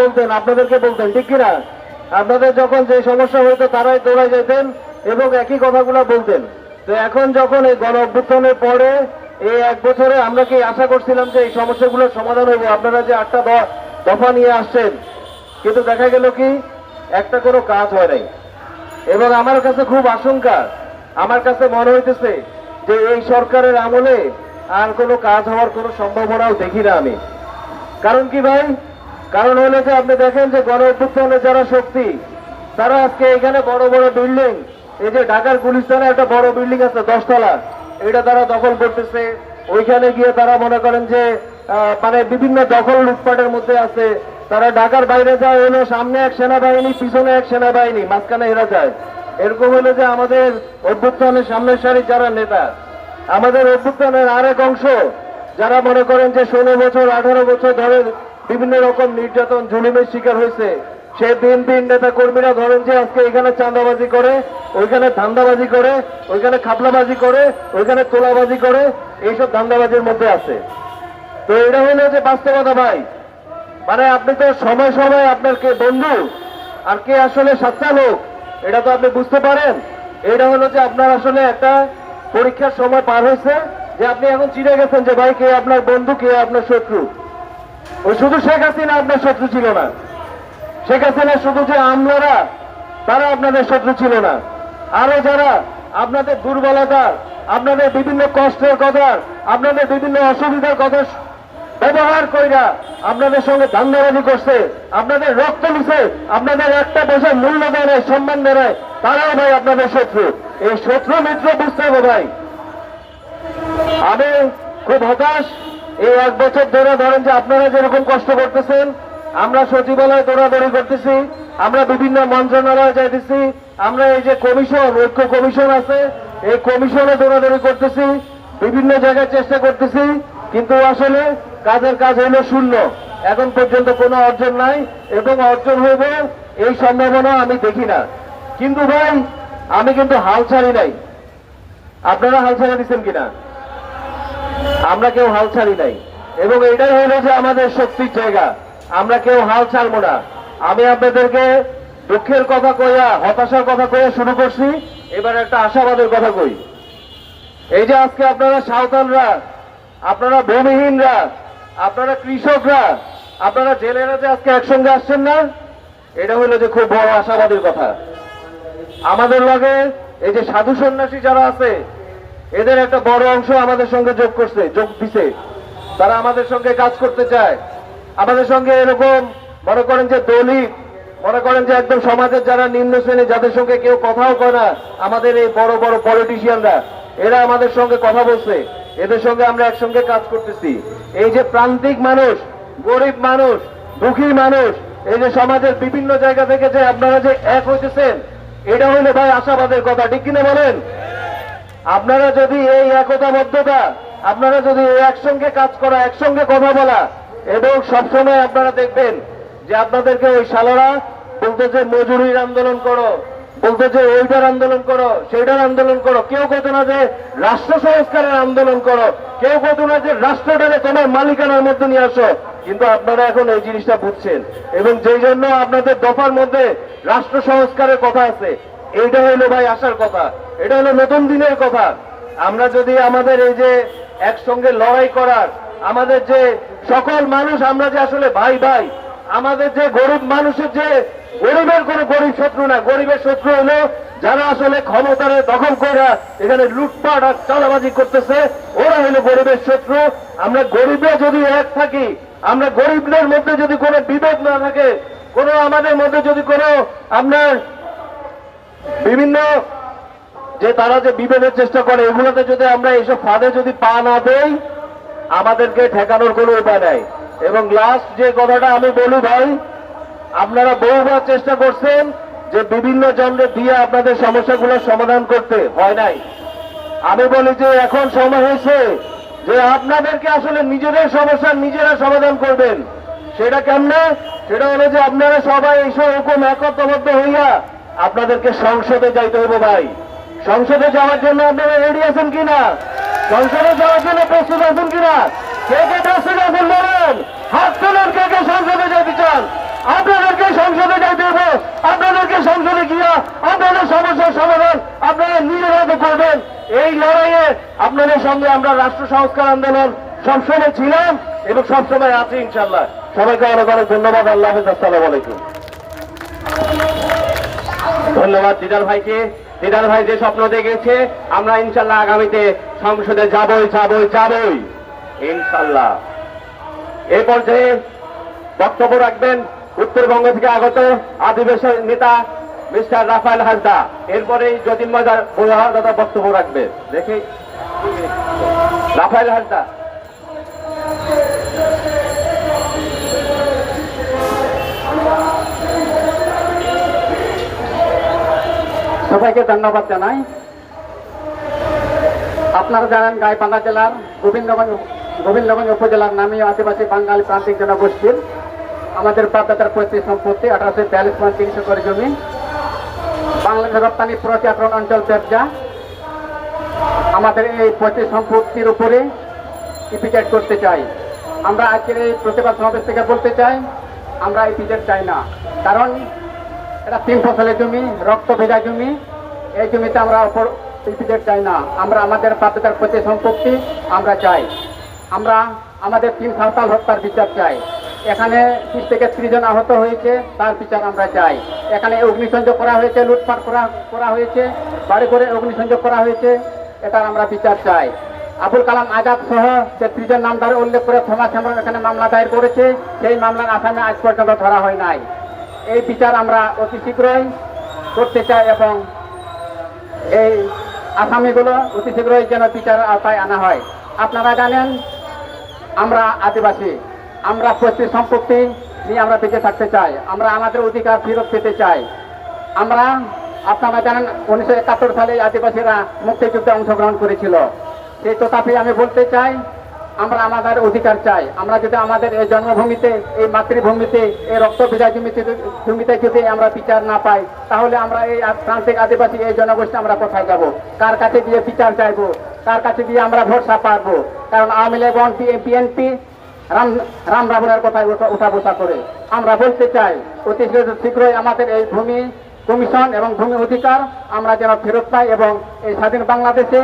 বলতেন, আপনাদেরকে বলতেন, ঠিক কিনা? আপনাদের যখন যে সমস্যা হইতো, তারাই দৌড়াই যেতেন এবং একই কথাগুলো বলতেন। তো এখন যখন এই গণ অভ্যুত্থানের পরে এই এক বছরে আমরা কি আশা করছিলাম যে এই সমস্যাগুলোর সমাধান হইব? আপনারা যে আটটা দফা নিয়ে আসছেন, কিন্তু দেখা গেল কি, একটা কোনো কাজ হয় নাই। এবং আমার কাছে খুব আশঙ্কা, আমার কাছে মনে হইতেছে যে এই সরকারের আমলে আর কোনো কাজ হওয়ার কোনো সম্ভাবনাও দেখি না আমি। কারণ কি ভাই? কারণ হলো যে আপনি দেখেন যে গণ অভ্যুত্থানের যারা শক্তি, তারা আজকে এখানে বড় বড় বিল্ডিং এই যে ঢাকার গুলিস্তানে একটা বড় বিল্ডিং আছে, দশতলা এটা তারা দখল করতেছে। ওইখানে গিয়ে তারা মনে করেন যে মানে বিভিন্ন দখল লুটপাটের মধ্যে আছে। তারা ঢাকার বাইরে যায়, হলো সামনে এক সেনাবাহিনী, পিছনে এক সেনাবাহিনী, মাঝখানে এরা যায়। এরকম হলো যে আমাদের অভ্যুত্থানের সামনের সারি যারা নেতা, আমাদের অভ্যুত্থানের আরেক অংশ, যারা মনে করেন যে ষোলো বছর, আঠারো বছর ধরে বিভিন্ন রকম নির্যাতন জুলুমের শিকার হয়েছে। সে বিএনপি নেতা কর্মীরা ধরেন যে আজকে এখানে চাঁদাবাজি করে, ওইখানে ধান্দাবাজি করে, ওইখানে খাপলাবাজি করে, ওইখানে তোলাবাজি করে, এইসব ধান্দাবাজির মধ্যে আছে। তো এটা হলো যে বাস্তবতা ভাই। মানে আপনি তো সময় সময় আপনার কে বন্ধু, আর কে আসলে সাচ্চা লোক, এটা তো আপনি বুঝতে পারেন। এটা হলো যে আপনার আসলে একটা পরীক্ষার সময় পার হয়েছে, যে আপনি এখন চিনে গেছেন যে ভাই কে আপনার বন্ধু, কে আপনার শত্রু। ওই শুধু শেখ হাসিনা আপনার শত্রু ছিল না। শেখ হাসিনা শুধু যে আমলারা, তারা আপনাদের শত্রু ছিল না। আরও যারা আপনাদের দুর্বলতা আপনাদের বিভিন্ন কষ্টের কথা আপনাদের বিভিন্ন অসুবিধার কথা ব্যবহার কইরা আপনাদের সঙ্গে ধান্দাবাজি করছে, আপনাদের রক্ত নিছে আপনাদের একটা পয়সা মূল্য দেয় সম্মান দেয় তারাও ভাই আপনাদের শত্রু। এই শত্রু মিত্র বুঝতে হবে ভাই। আমি খুব হতাশ এই এক বছর ধরে ধরেন যে আপনারা যেরকম কষ্ট করতেছেন, আমরা সচিবালয়ে দৌড়াদৌড়ি করতেছি, আমরা বিভিন্ন মন্ত্রণালয়ে যাইতেছি, আমরা এই যে কমিশন, ঐক্য কমিশন আছে, এই কমিশনে দৌড়াদৌড়ি করতেছি, বিভিন্ন জায়গায় চেষ্টা করতেছি, কিন্তু আসলে কাজের কাজ হইল শূন্য। এখন পর্যন্ত কোনো অর্জন নাই, এবং অর্জন হইবে এই সম্ভাবনা আমি দেখি না। কিন্তু ভাই, আমি কিন্তু হাল ছাড়ি নাই। আপনারা হাল ছাড়া দিচ্ছেন কিনা? আমরা কেউ হাল ছাড়ি নাই। এবং এটাই হলো যে আমাদের শক্তির জায়গা। আমরা কেউ হাল ছাড়বো না। আমি আপনাদেরকে দুঃখের কথা কইয়া, হতাশার কথা কইয়া শুরু করছি। এবার একটা আশাবাদের কথা কই। এই যে আজকে আপনারা সাঁওতালরা, আপনারা ভূমিহীনরা, আপনারা কৃষকরা, আপনারা জেলেরা যে আজকে একসঙ্গে আসছেন না, এটা হলো যে খুব বড় আশাবাদের কথা। আমাদের লগে এই যে সাধু সন্ন্যাসী যারা আছে এদের একটা বড় অংশ আমাদের সঙ্গে যোগ করছে, যোগ দিছে। তারা আমাদের সঙ্গে কাজ করতে চায়। আমাদের সঙ্গে এরকম, মনে করেন যে দলিত, মনে করেন যে একদম সমাজের যারা নিম্ন শ্রেণি যাদের সঙ্গে কেউ কথাও কয় না, আমাদের এই বড় বড় পলিটিশিয়ানরা এরা আমাদের সঙ্গে কথা বলছে। এদের সঙ্গে আমরা একসঙ্গে কাজ করতেছি। এই যে প্রান্তিক মানুষ, গরিব মানুষ, দুঃখী মানুষ, এই যে সমাজের বিভিন্ন জায়গা থেকে যে আপনারা যে এক হইতেছেন, এটা হইলে ভাই আশাবাদের কথা, ঠিক কিনা বলেন? আপনারা যদি এই একতাবদ্ধতা, আপনারা যদি একসঙ্গে কাজ করা, একসঙ্গে কথা বলা, এবং সবসময় আপনারা দেখবেন যে আপনাদেরকে ওই শালারা বলতেছে, মজুরির আন্দোলন করো, বলতেছে ওইটার আন্দোলন করো সেইটার আন্দোলন করো। কেউ কত না যে রাষ্ট্র সংস্কারের আন্দোলন করো, কেউ কত না যে রাষ্ট্রটাকে তোমার মালিকানার মধ্যে নিয়ে আসো। কিন্তু আপনারা এখন এই জিনিসটা বুঝছেন। এবং যেই জন্য আপনাদের দফার মধ্যে রাষ্ট্র সংস্কারের কথা আছে, এইটা হইল ভাই আসার কথা। এটা হলো নতুন দিনের কথা। আমরা যদি আমাদের এই যে একসঙ্গে লড়াই করার, আমাদের যে সকল মানুষ আমরা যে আসলে ভাই ভাই, আমাদের যে গরিব মানুষের যে গরিবের কোনো গরিব শত্রু না, গরিবের শত্রু হলো যারা আসলে ক্ষমতারে দখল করে এখানে লুটপাট আর চালাবাজি করতেছে, ওরা হলো গরিবের শত্রু। আমরা গরিবরা যদি এক থাকি, আমরা গরিবদের মধ্যে যদি কোনো বিভেদ না থাকে, কোনো আমাদের মধ্যে যদি কোনো আপনার বিভিন্ন যে তারা যে বিভেদের চেষ্টা করে, এগুলোতে যদি আমরা এইসব ফাঁদে যদি পা না দেই, আমাদেরকে ঠেকানোর কোনো উপায় নাই। এবং লাস্ট যে কথাটা আমি বলি ভাই, আপনারা বহুবার চেষ্টা করছেন যে বিভিন্ন জনরে দিয়ে আপনাদের সমস্যাগুলোর সমাধান করতে। হয় নাই। আমি বলি যে এখন সময় হয়েছে যে আপনাদেরকে আসলে নিজেদের সমস্যা নিজেরা সমাধান করবেন। সেটা কেমনে? সেটা হলো যে আপনারা সবাই এইসব রকম একত্রবদ্ধ হইয়া আপনাদেরকে সংসদে যাইতে হবে ভাই। সংসদে যাওয়ার জন্য আপনারা রেডি আছেন কিনা? সংসদে যাওয়ার জন্য প্রস্তুত আছেন কিনা? কে কে প্রস্তুত আছেন বলেন? হাত তোলেন, কে কে সংসদে যেতে চান? আপনাদেরকে সংসদে যাইতে হবে। আপনাদেরকে সংসদে গিয়া আপনাদের সমস্যার সমাধান আপনারা নিজেরা করবেন। এই লড়াইয়ে আপনাদের সঙ্গে আমরা রাষ্ট্র সংস্কার আন্দোলন সবসময় ছিলাম এবং সবসময় আছি ইনশাল্লাহ সবাইকে অনেক অনেক ধন্যবাদ। আল্লাহ হাফিজ, আসসালাম আলাইকুম। ধন্যবাদ, দিদার ভাইকে। দিদার ভাই যে স্বপ্ন দেখেছে, আমরা ইনশাল্লাহ আগামীতে সংসদে যাবই যাবই যাবই। ইনশাল্লাহ। এই পর্যায়ে বক্তব্য রাখবেন উত্তরবঙ্গ থেকে আগত আদিবাসী নেতা মিস্টার রাফায়েল হাসদা এরপরে মজার দাদা বক্তব্য রাখবে। দেখি। রাফায়েল হাসদা সবাইকে ধন্যবাদ জানাই। আপনারা জানেন গাইবান্ধা জেলার গোবিন্দগঞ্জ গোবিন্দগঞ্জ উপজেলার নামীয় আদিবাসী বাঙালি প্রান্তিক জনগোষ্ঠীর আমাদের প্রাপ্তাতার পঁয়ত্রিশ সম্পত্তি আঠারোশো বিয়াল্লিশ পয়েন্ট তিনশো করে জমি। বাংলাদেশ রপ্তানি প্রক্রিয়াকরণ অঞ্চল ব্যবসা আমাদের এই পঁয়ত্রিশ সম্পত্তির উপরে ইপিজেড করতে চাই। আমরা আজকের এই প্রতিবাদ সমাবেশ থেকে বলতে চাই, আমরা ইপিজেড চাই না। কারণ এটা তিন ফসলের জমি, রক্ত ভেজা জমি। এই জমিতে আমরা ওপর ইপিজেড চাই না। আমরা আমাদের প্রাপ্যতার প্রতি সম্পত্তি আমরা চাই। আমরা আমাদের তিন সাঁওতাল হত্যার বিচার চাই। এখানে তিরিশ থেকে ত্রিশ জন আহত হয়েছে, তার বিচার আমরা চাই। এখানে অগ্নিসংযোগ করা হয়েছে, লুটপাট করা করা হয়েছে, বাড়ি করে অগ্নিসংযোগ করা হয়েছে, এটার আমরা বিচার চাই। আবুল কালাম আজাদ সহ যে ত্রিজন নামদার উল্লেখ করে থমাস এখানে মামলা দায়ের করেছে, সেই মামলার আসামে আজ পর্যন্ত ধরা হয় নাই। এই বিচার আমরা অতি শীঘ্রই করতে চাই এবং এই আসামিগুলো অতি শীঘ্রই যেন বিচার আওতায় আনা হয়। আপনারা জানেন, আমরা আদিবাসী। আমরা পৈতৃক সম্পত্তি নিয়ে আমরা বেঁচে থাকতে চাই। আমরা আমাদের অধিকার ফেরত পেতে চাই। আমরা, আপনারা জানেন, উনিশশো একাত্তর সালে আদিবাসীরা মুক্তিযুদ্ধে অংশগ্রহণ করেছিল। সেই তথাপি আমি বলতে চাই আমরা আমাদের অধিকার চাই। আমরা যদি আমাদের এই জন্মভূমিতে, এই মাতৃভূমিতে, এই রক্ত ভেজা জমিতে জমিতে যদি আমরা বিচার না পাই, তাহলে আমরা এই প্রান্তিক আদিবাসী, এই জনগোষ্ঠী আমরা কোথায় যাব? কার কাছে গিয়ে বিচার চাইব? কার কাছে গিয়ে আমরা ভরসা পারব কারণ আওয়ামী লীগ এবং বিএনপি রাম রাম রাবণের কথায় উঠা বসা করে। আমরা বলতে চাই, অতি শীঘ্রই আমাদের এই ভূমি কমিশন এবং ভূমি অধিকার আমরা যেন ফেরত পাই এবং এই স্বাধীন বাংলাদেশে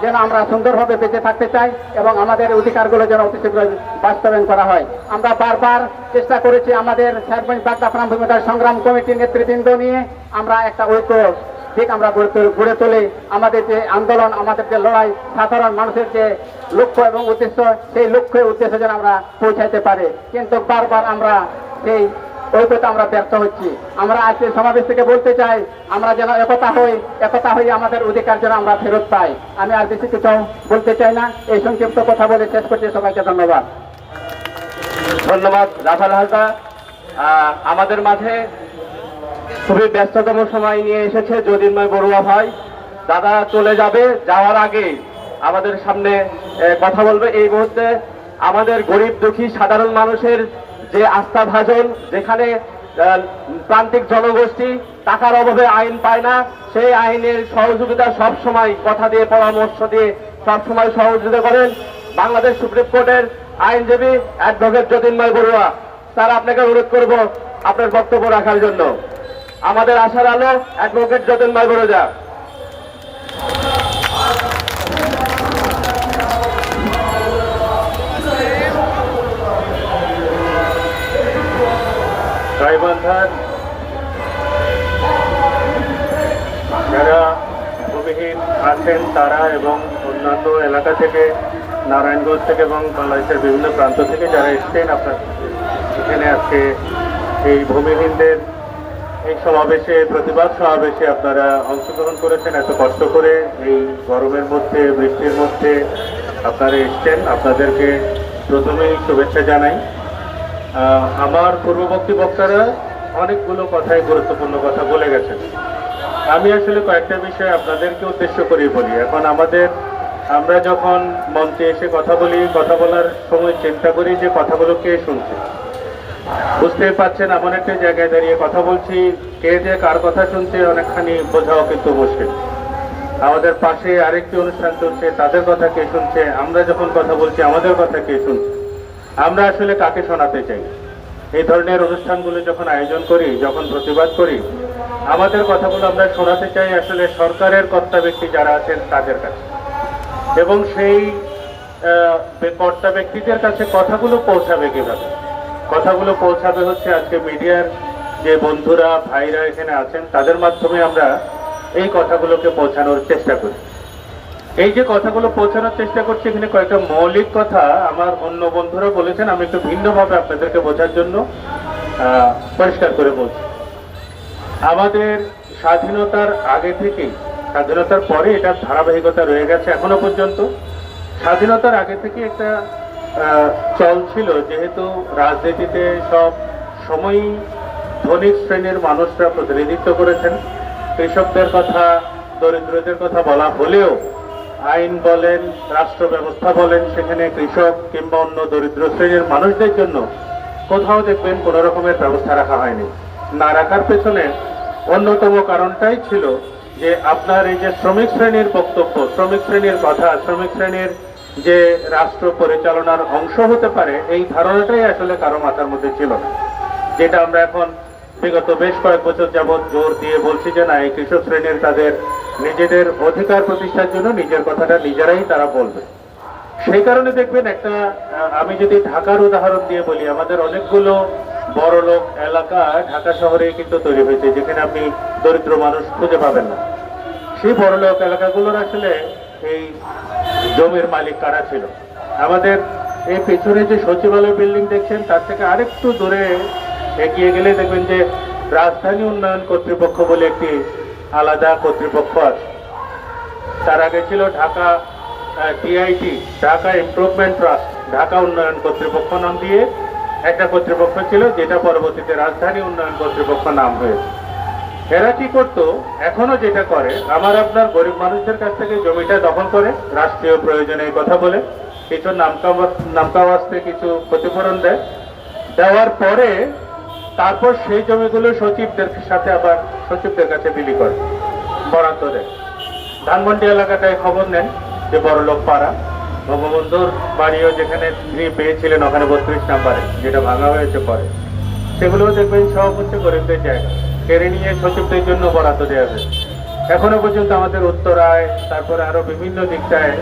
যেন আমরা সুন্দরভাবে বেঁচে থাকতে চাই এবং আমাদের অধিকারগুলো যেন অতি শীঘ্রই বাস্তবায়ন করা হয়। আমরা বারবার চেষ্টা করেছি আমাদের সাহেবগঞ্জ বাগদা প্রাণ ভূমিকার সংগ্রাম কমিটির নেতৃবৃন্দ নিয়ে আমরা একটা ঐক্য ঠিক আমরা গড়ে তুল- আমাদের যে আন্দোলন, আমাদের যে লড়াই, সাধারণ মানুষের যে লক্ষ্য এবং উদ্দেশ্য, সেই লক্ষ্যে উদ্দেশ্যে যেন আমরা পৌঁছাইতে পারি। কিন্তু বারবার আমরা সেই ঐক্যতা আমরা ব্যর্থ হচ্ছি। আমরা আজকে সমাবেশ থেকে বলতে চাই, আমরা যেন একতা হই, একতা হয়ে আমাদের অধিকার যেন আমরা ফেরত পাই। আমি আর বেশি কিছু বলতে চাই না, এই সংক্ষিপ্ত কথা বলে শেষ করছি। সবাইকে ধন্যবাদ। ধন্যবাদ, রাফাল হালদা। আমাদের মাঝে খুবই ব্যস্ততম সময় নিয়ে এসেছে যদিনময় বড়ুয়া ভাই। দাদা চলে যাবে, যাওয়ার আগে আমাদের সামনে কথা বলবে। এই মুহূর্তে আমাদের গরিব দুঃখী সাধারণ মানুষের যে আস্থা ভাজন, যেখানে প্রান্তিক জনগোষ্ঠী টাকার অভাবে আইন পায় না, সেই আইনের সহযোগিতা সব সময় কথা দিয়ে, পরামর্শ দিয়ে সব সময় সহযোগিতা করেন বাংলাদেশ সুপ্রিম কোর্টের আইনজীবী অ্যাডভোকেট যতীনময় বড়ুয়া। স্যার, আপনাকে অনুরোধ করব আপনার বক্তব্য রাখার জন্য। আমাদের আশার আলো, অ্যাডভোকেট যতীনময় বড়ুয়া। গাইবান্ধার যারা ভূমিহীন আছেন তারা এবং অন্যান্য এলাকা থেকে, নারায়ণগঞ্জ থেকে এবং বাংলাদেশের বিভিন্ন প্রান্ত থেকে যারা এসছেন, আপনার এখানে আজকে এই ভূমিহীনদের এই সমাবেশে, প্রতিবাদ সমাবেশে আপনারা অংশগ্রহণ করেছেন। এত কষ্ট করে এই গরমের মধ্যে, বৃষ্টির মধ্যে আপনারা এসছেন। আপনাদেরকে প্রথমেই শুভেচ্ছা জানাই। আমার পূর্ববর্তী বক্তারা অনেকগুলো কথাই গুরুত্বপূর্ণ কথা বলে গেছেন। আমি আসলে কয়েকটা বিষয় আপনাদেরকে উদ্দেশ্য করে বলি। এখন আমাদের, আমরা যখন মঞ্চে এসে কথা বলি, কথা বলার সময় চিন্তা করি যে কথাগুলো কে শুনছে। বুঝতেই পারছেন, এমন একটা জায়গায় দাঁড়িয়ে কথা বলছি, কে যে কার কথা শুনছে, অনেকখানি বোঝাও কিন্তু মুশকিল। আমাদের পাশে আরেকটি অনুষ্ঠান চলছে, তাদের কথা কে শুনছে, আমরা যখন কথা বলছি, আমাদের কথা কে শুনছে? আমরা আসলে কাকে শোনাতে চাই? এই ধরনের অনুষ্ঠানগুলো যখন আয়োজন করি, যখন প্রতিবাদ করি, আমাদের কথাগুলো আমরা শোনাতে চাই আসলে সরকারের কর্তা ব্যক্তি যারা আছেন তাদের কাছে। এবং সেই কর্তা ব্যক্তিদের কাছে কথাগুলো পৌঁছাবে কীভাবে? কথাগুলো পৌঁছাবে হচ্ছে আজকে মিডিয়ার যে বন্ধুরা, ভাইরা এখানে আছেন, তাদের মাধ্যমে আমরা এই কথাগুলোকে পৌঁছানোর চেষ্টা করি। এই যে কথাগুলো পৌঁছানোর চেষ্টা করছি, এখানে কয়েকটা মৌলিক কথা আমার অন্য বন্ধুরা বলেছেন, আমি একটু ভিন্নভাবে আপনাদেরকে বোঝার জন্য পরিষ্কার করে বলছি। আমাদের স্বাধীনতার আগে থেকেই, স্বাধীনতার পরে এটার ধারাবাহিকতা রয়ে গেছে এখনও পর্যন্ত। স্বাধীনতার আগে থেকে একটা চল ছিল, যেহেতু রাজনীতিতে সব সময়ই ধনিক শ্রেণির মানুষরা প্রতিনিধিত্ব করেছেন। কৃষকদের কথা, দরিদ্রদের কথা বলা হলেও আইন বলেন, রাষ্ট্র ব্যবস্থা বলেন, সেখানে কৃষক কিংবা অন্য দরিদ্র শ্রেণির মানুষদের জন্য কোথাও দেখবেন কোনো রকমের ব্যবস্থা রাখা হয়নি। না রাখার পেছনে অন্যতম কারণটাই ছিল যে আপনার এই যে শ্রমিক শ্রেণির বক্তব্য, শ্রমিক শ্রেণির কথা, শ্রমিক শ্রেণির যে রাষ্ট্র পরিচালনার অংশ হতে পারে, এই ধারণাটাই আসলে কারও মাথার মধ্যে ছিল না। যেটা আমরা এখন বিগত বেশ কয়েক বছর যাবৎ জোর দিয়ে বলছি যে না, এই কৃষক শ্রেণির তাদের নিজেদের অধিকার প্রতিষ্ঠার জন্য নিজের কথাটা নিজেরাই তারা বলবে। সেই কারণে দেখবেন একটা আমি যদি ঢাকার উদাহরণ দিয়ে বলি, আমাদের অনেকগুলো বড় লোক এলাকা ঢাকা শহরে কিন্তু তৈরি হয়েছে, যেখানে আপনি দরিদ্র মানুষ খুঁজে পাবেন না। সেই বড় লোক এলাকাগুলোর আসলে এই জমির মালিক কারা ছিল? আমাদের এই পেছনে যে সচিবালয় বিল্ডিং দেখছেন, তার থেকে আরেকটু দূরে এগিয়ে গেলে দেখবেন যে রাজধানী উন্নয়ন কর্তৃপক্ষ বলে একটি আলাদা কর্তৃপক্ষ আছে। তার আগে ছিল Dhaka TIT Dhaka improvement trust Dhaka উন্নয়ন কর্তৃপক্ষ নাম দিয়ে একটা কর্তৃপক্ষ ছিল যেটা পরবর্তীতে রাজধানী উন্নয়ন কর্তৃপক্ষ নাম হয়েছে। এরা কি করতো? এখনও যেটা করে, আমার আপনার গরিব মানুষদের কাছ থেকে জমিটা দখল করে, রাষ্ট্রীয় প্রয়োজনে কথা বলে, কিছু নামকা নামকাওয়াস্তে কিছু ক্ষতিপূরণ দেয়। দেওয়ার পরে তারপর সেই জমিগুলো সচিবদের সাথে আবার সচিবদের কাছে বিলি করে বরাদ্দ দেয় ধানমন্ডি এলাকাটায় খবর নেন যে বড় লোক পাড়া। বঙ্গবন্ধুর বাড়িও যেখানে তিনি পেয়েছিলেন, ওখানে বত্রিশ নাম্বারে, যেটা ভাঙা হয়েছে পরে। সেগুলোও দেখবেন হচ্ছে গরিবদের জায়গা। কেড়ে নিয়ে সচিবদের জন্য বরাদ্দ দেওয়া হয়েছে। এখনও পর্যন্ত আমাদের উত্তরায়, তারপরে আরও বিভিন্ন দিকটায়,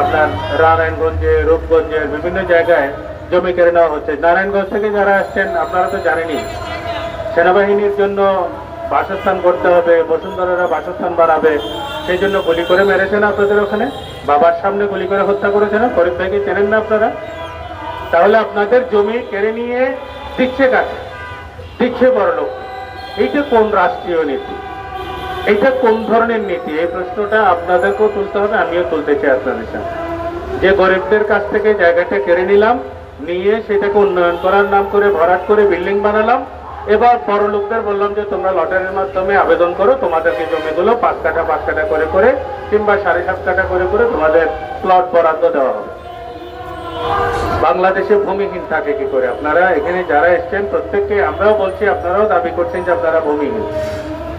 আপনার নারায়ণগঞ্জে, রূপগঞ্জের বিভিন্ন জায়গায় জমি কেড়ে নেওয়া হচ্ছে। নারায়ণগঞ্জ থেকে যারা আসছেন, আপনারা তো জানেনই, সেনাবাহিনীর জন্য বাসস্থান করতে হবে, বসুন্ধরারা বাসস্থান বাড়াবে সেই জন্য গুলি করে মেরেছেন আপনাদের ওখানে। বাবার সামনে গুলি করে হত্যা করেছে না গরিব ভাইকে চেনেন না আপনারা? তাহলে আপনাদের জমি কেড়ে নিয়ে দিচ্ছে কাকে দিচ্ছে বড় লোক। এইটা কোন রাষ্ট্রীয় নীতি? এইটা কোন ধরনের নীতি? এই প্রশ্নটা আপনাদেরকেও তুলতে হবে, আমিও তুলতে চাই আপনাদের সাথে যে গরিবদের কাছ থেকে জায়গাটা কেড়ে নিলাম নিয়ে সেটাকে উন্নয়ন করার নাম করে, ভরাট করে বিল্ডিং বানালাম। এবার বড় লোকদের বললাম যে, তোমরা লটারির মাধ্যমে আবেদন করো, তোমাদেরকে জমিগুলো পাঁচ কাঠা পাঁচ কাঠা করে করে কিংবা সাড়ে সাত কাঠা করে করে তোমাদের প্লট বরাদ্দ দেওয়া হবে। বাংলাদেশে ভূমিহীন থাকে কি করে? আপনারা এখানে যারা এসছেন, প্রত্যেককে আমরাও বলছি, আপনারাও দাবি করছেন যে আপনারা ভূমিহীন।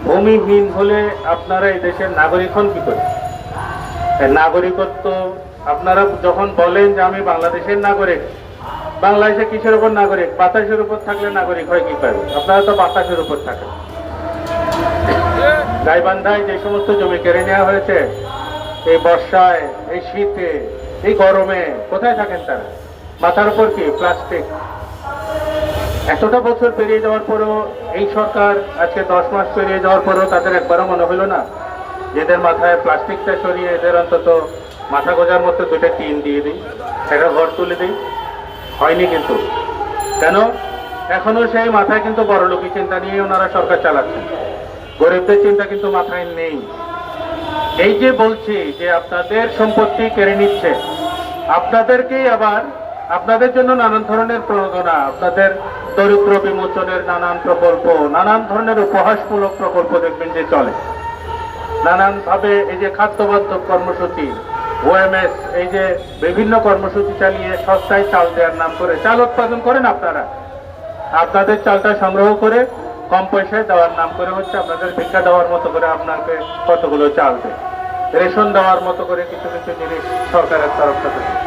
ভূমিহীন হলে আপনারা এই দেশের নাগরিক হন কি করে? নাগরিকত্ব, আপনারা যখন বলেন যে আমি বাংলাদেশের নাগরিক বাংলাদেশে কিসের উপর নাগরিক? বাতাসের উপর থাকলে নাগরিক হয় কি করে? আপনারা তো বাতাসের উপর থাকেন। গাইবান্ধায় যে সমস্ত জমি কেড়ে নেওয়া হয়েছে, এই বর্ষায়, এই শীতে, এই গরমে, কোথায় থাকেন তারা? মাথার উপর কি? প্লাস্টিক। এতটা বছর পেরিয়ে যাওয়ার পরও এই সরকার আজকে দশ মাস পেরিয়ে যাওয়ার পরও তাদের একবারও মনে হলো না এদের মাথায় প্লাস্টিকটা সরিয়ে এদের অন্তত মাথা গোজার মতো দুটো টিন দিয়ে দিই, একটা ঘর তুলে দিই। হয়নি কিন্তু। কেন? এখনও সেই মাথায় কিন্তু বড় লোকই চিন্তা নিয়ে ওনারা সরকার চালাচ্ছেন। গরিবদের চিন্তা কিন্তু মাথায় নেই। এই যে বলছি যে আপনাদের সম্পত্তি কেড়ে নিচ্ছে, আপনাদেরকেই আবার আপনাদের জন্য নানান ধরনের প্রণোদনা, আপনাদের দরিদ্র বিমোচনের নানান প্রকল্প, নানান ধরনের উপহাসমূলক প্রকল্প দেখবেন যে চলে। নানান ভাবে এই যে খাদ্যবাধ্য কর্মসূচি ওএমএস এই যে বিভিন্ন কর্মসূচি চালিয়ে সস্তায় চাল দেওয়ার নাম করে চাল উৎপাদন করেন আপনারা। আপনাদের চালটা সংগ্রহ করে কম পয়সায় দেওয়ার নাম করে হচ্ছে আপনাদের ভিক্ষা দেওয়ার মতো করে আপনাকে কতগুলো চাল দেয়। রেশন দেওয়ার মতো করে কিছু কিছু জিনিস সরকারের তরফ থেকে।